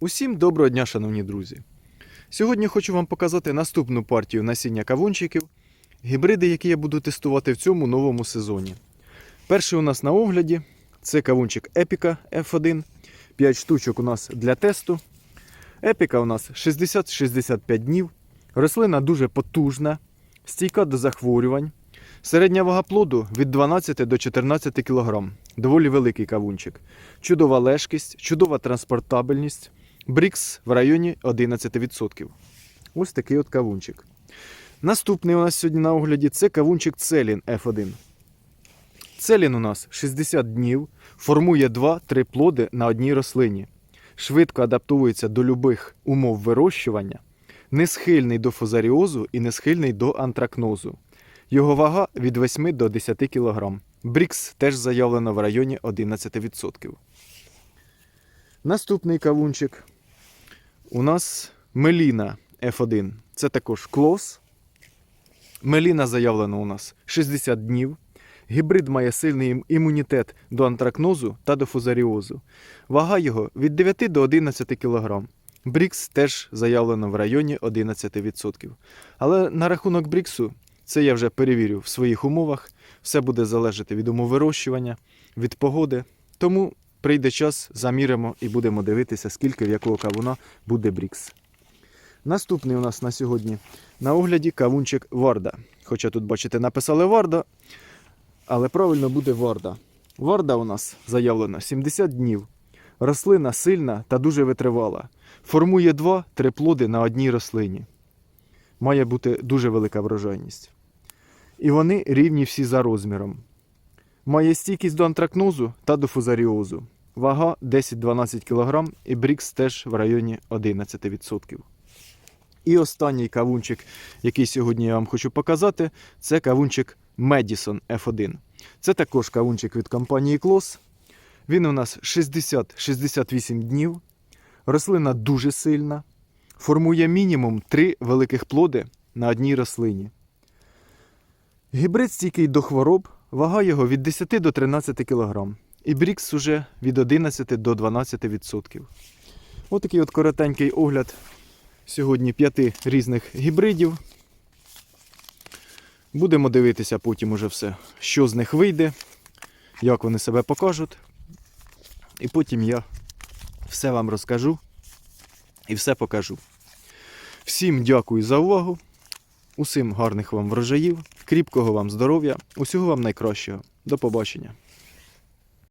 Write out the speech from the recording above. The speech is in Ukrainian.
Усім доброго дня, шановні друзі! Сьогодні хочу вам показати наступну партію насіння кавунчиків, гібриди, які я буду тестувати в цьому новому сезоні. Перший у нас на огляді це кавунчик Епіка F1. 5 штучок у нас для тесту. Епіка у нас 60-65 днів. Рослина дуже потужна, стійка до захворювань. Середня вага плоду від 12 до 14 кг. Доволі великий кавунчик. Чудова лежкість, чудова транспортабельність. Брікс в районі 11%. Ось такий от кавунчик. Наступний у нас сьогодні на огляді це кавунчик Целін F1. Целін у нас 60 днів, формує 2-3 плоди на одній рослині. Швидко адаптується до любих умов вирощування, не схильний до фузаріозу і не схильний до антракнозу. Його вага від 8 до 10 кг. Брікс теж заявлено в районі 11%. Наступний кавунчик у нас Меліна F1. Це також клос. Меліна заявлено у нас 60 днів. Гібрид має сильний імунітет до антракнозу та до фузаріозу. Вага його від 9 до 11 кг. Брікс теж заявлено в районі 11%. Але на рахунок Бріксу, це я вже перевірю в своїх умовах. Все буде залежати від умов вирощування, від погоди. Тому прийде час, заміримо і будемо дивитися, скільки в якого кавуна буде Брікс. Наступний у нас на сьогодні на огляді кавунчик Варда. Хоча тут, бачите, написали Варда, але правильно буде Варда. Варда у нас заявлено 70 днів. Рослина сильна та дуже витривала. Формує 2-3 плоди на одній рослині. Має бути дуже велика врожайність. І вони рівні всі за розміром. Має стійкість до антракнозу та до фузаріозу. Вага 10-12 кг і брікс теж в районі 11%. І останній кавунчик, який сьогодні я вам хочу показати, це кавунчик Madison F1. Це також кавунчик від компанії Клос. Він у нас 60-68 днів. Рослина дуже сильна. Формує мінімум 3 великих плоди на одній рослині. Гібрид стійкий до хвороб, вага його від 10 до 13 кг. І брікс уже від 11 до 12%. Ось такий от коротенький огляд сьогодні п'яти різних гібридів. Будемо дивитися потім уже все, що з них вийде, як вони себе покажуть. І потім я все вам розкажу і все покажу. Всім дякую за увагу. Усім гарних вам врожаїв, кріпкого вам здоров'я, усього вам найкращого. До побачення.